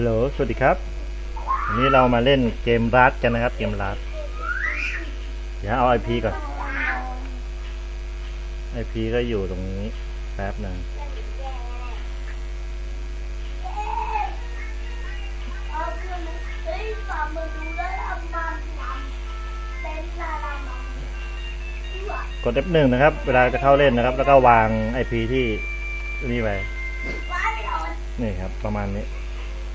ฮัลโหล สวัสดีครับ วันนี้เรามาเล่นเกมรัดกันนะครับ เกมรัดเดี๋ยวเอาไอพีก่อนไอพีก็อยู่ตรงนี้แป๊บหนึ่งเอาคือมันเฮ้ยฝ่ามือดูแล้วทำมันทำเป็นอะไรมันที่ว่ากด F1 นะครับ เวลาจะเข้าเล่นนะครับ แล้วก็วางไอพีที่นี่ไปนี่ครับ ประมาณนี้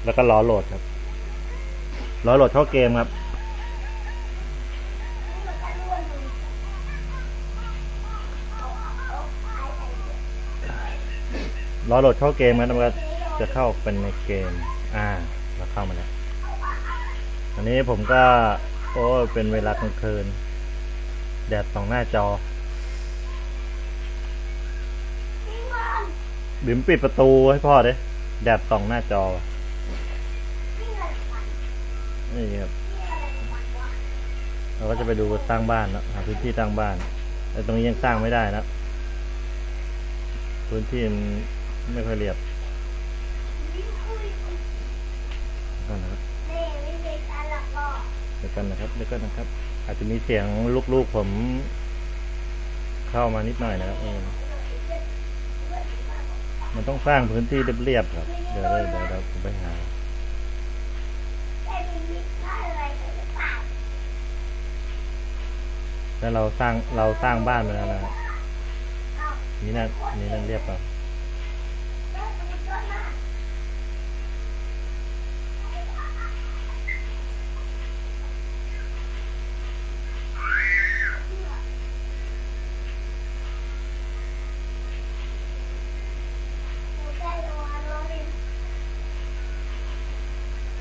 แล้วก็รอโหลดครับรอโหลดเข้าเกมครับนี่มันจะร่วนดูเอาเอาเอาไอ้อโหลดเข้าเกมครับแล้วก็จะเข้าเป็นในเกม อ่าเราเข้ามาแล้วอันนี้ผมก็ โอ้เป็นเวลากลางคืน แดดสองหน้าจอนี่มันบิมปิดประตูให้พ่อเด้แดดสองหน้าจอ นี่ครับ เราก็จะไปดูสร้างบ้านแล้วหาพื้นที่สร้างบ้าน แต่ตรงนี้ยังสร้างไม่ได้นะพื้นที่ไม่ค่อยเรียบนี่คุยก่อนนะครับเดี๋ยวกันนะครับเดี๋ยวกันนะครับ อาจจะมีเสียงลูกๆผมเข้ามานิดหน่อยนะครับเออมันต้องสร้างพื้นที่เรียบๆครับ เดี๋ยวเดี๋ยวเดี๋ยวเดี๋ยวผมไปหา แล้วเราสร้างเราสร้างบ้านมาแล้วนะครับเอานี่นะนี่นั่นเรียบครับแล้วมันก็น่า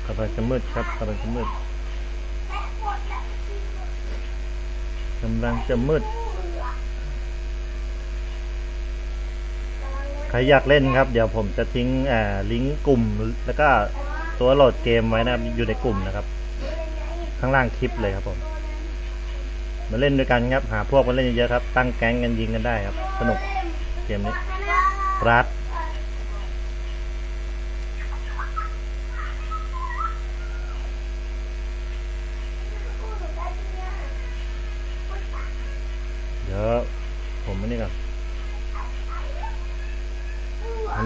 กำลังจะมืดครับกำลังจะมืดกำลังจะมืด ใครอยากเล่นครับ เดี๋ยวผมจะทิ้งลิงก์กลุ่ม แล้วก็ตัวโหลดเกมไว้นะครับอยู่ในกลุ่มนะครับ ข้างล่างคลิปเลยครับผม มาเล่นด้วยกันครับ หาพวกมาเล่นเยอะๆครับ ตั้งแก๊งกันยิงกันได้ครับ สนุกเกมนี้รัดเดี๋ยวผมมานี่ก่อน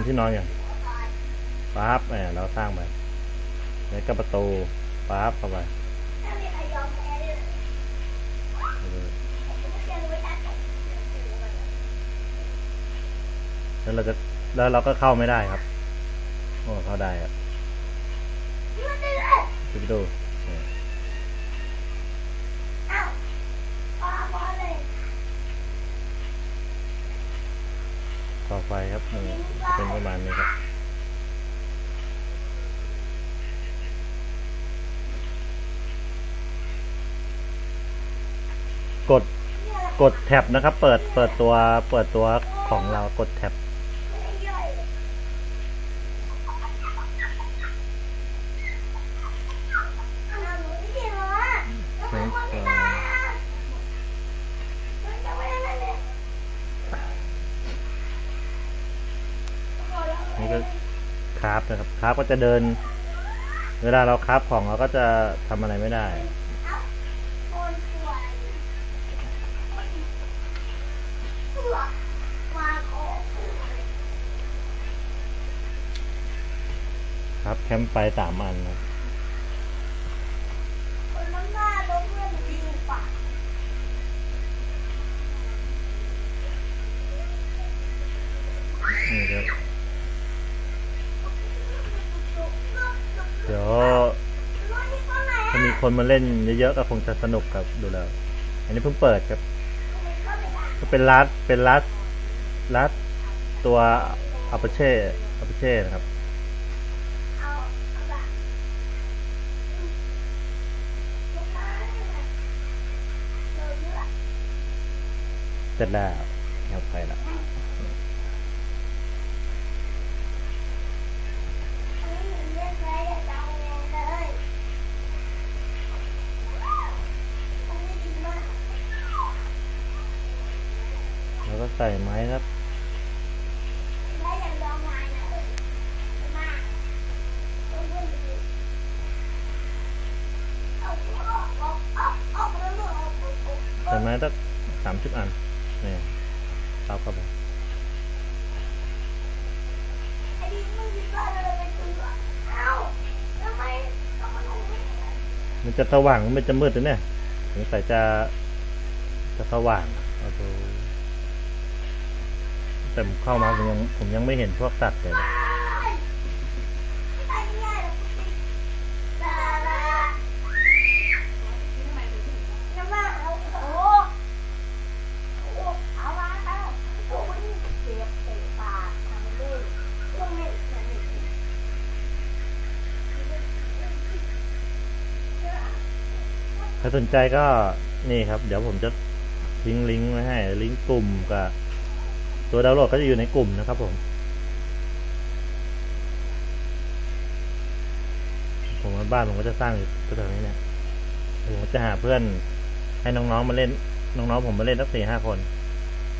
ที่นอนก่อนปั๊บแหมเราสร้างไปแล้วก็ประตูปั๊บเข้าไปแล้วเราจะแล้วเราก็เข้าไม่ได้ครับ โอ้เข้าได้ครับดูไปดูเนี่ย ต่อไฟครับเป็นประมาณนี้ครับกดกดแท็บนะครับ เปิดเปิดตัวเปิดตัวของเรากดแท็บ คราฟนะครับคราฟก็จะเดิน เวลาเราคราฟของเราก็จะทำอะไรไม่ได้ครับแคมป์ไฟสามอันนะนี่ครับ คนมาเล่นเยอะๆก็คงจะสนุกครับดูแล้ว อันนี้เพิ่งเปิดครับ ก็เป็นรัดเป็นรัดรัดตัวอัปเช่อัปเช่นะครับเสร็จแล้วเอาไปแล้ว ใส่ไหมครับใส่ไหม้สักสามจุดอันนี่เอาเข้าไมันจะสว่างมันจะมืดเลยเนี่ยสงสัยจะจะสว่างเอาดู แต่ผมเข้ามาผมยังผมยังไม่เห็นพวกสัตว์เลยนะไอ้เนี่ยลาลาน้ำมาเอาโอ้โอ้เอามาเอาโอ้ยเจ็บเตะปากทำเลยตรงนี้ตรงนี้ถ้าสนใจก็นี่ครับ เดี๋ยวผมจะทิ้งลิงก์ไว้ให้ ลิงก์กลุ่มกับ ตัวดาวน์โหลดก็จะอยู่ในกลุ่มนะครับผมผมบ้านผมก็จะสร้างอยู่แถวนี้เนี่ยผมจะหาเพื่อนให้น้องๆมาเล่น น้องๆผมมาเล่นสักสี่ห้าคน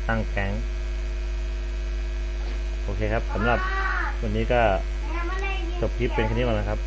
ตั้งแก๊งโอเคครับสำหรับวันนี้ก็จบคลิปเป็นแค่นี้ก่อนนะครับ